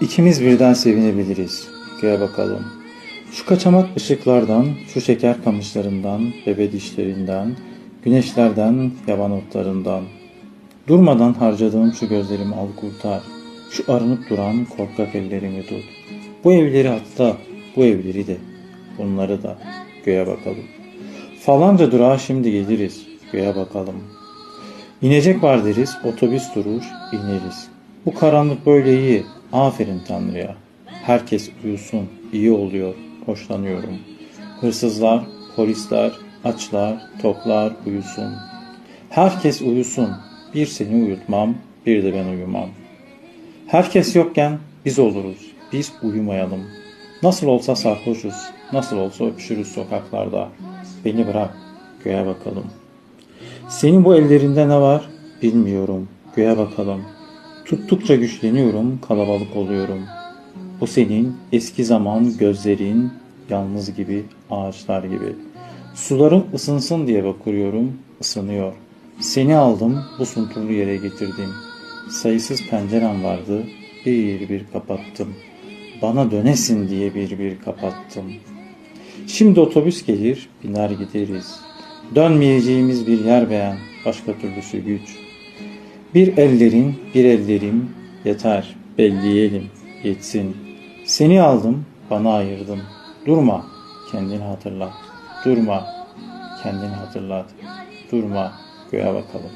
İkimiz birden sevinebiliriz. Göğe bakalım. Şu kaçamak ışıklardan, şu şeker kamışlarından, bebe dişlerinden, güneşlerden, yaban otlarından. Durmadan harcadığım şu gözlerimi al kurtar. Şu arınıp duran korkak ellerimi tut. Bu evleri atla, bu evleri de, bunları da göğe bakalım. Falanca durağa şimdi geliriz, göğe bakalım. İnecek var deriz, otobüs durur, ineriz. Bu karanlık böyle iyi, aferin Tanrı'ya. Herkes uyusun, iyi oluyor, hoşlanıyorum. Hırsızlar, polisler, açlar, toklar uyusun. Herkes uyusun, bir seni uyutmam, bir de ben uyumam. Herkes yokken biz oluruz, biz uyumayalım. Nasıl olsa sarhoşuz, nasıl olsa öpüşürüz sokaklarda. Beni bırak, göğe bakalım. Senin bu ellerinde ne var bilmiyorum, göğe bakalım. Tuttukça güçleniyorum, kalabalık oluyorum. Bu senin eski zaman gözlerin, yalnız gibi, ağaçlar gibi. Sularım ısınsın diye bakıyorum, ısınıyor. Seni aldım, bu sunturlu yere getirdim. Sayısız pencerem vardı, bir bir kapattım. Bana dönesin diye bir bir kapattım. Şimdi otobüs gelir, biner gideriz. Dönmeyeceğimiz bir yer beğen, başka türlüsü güç. Bir ellerin, bir ellerim, yeter, belleyelim, yetsin. Seni aldım, bana ayırdım. Durma, kendini hatırlat. Durma, kendini hatırlat. Durma, göğe bakalım.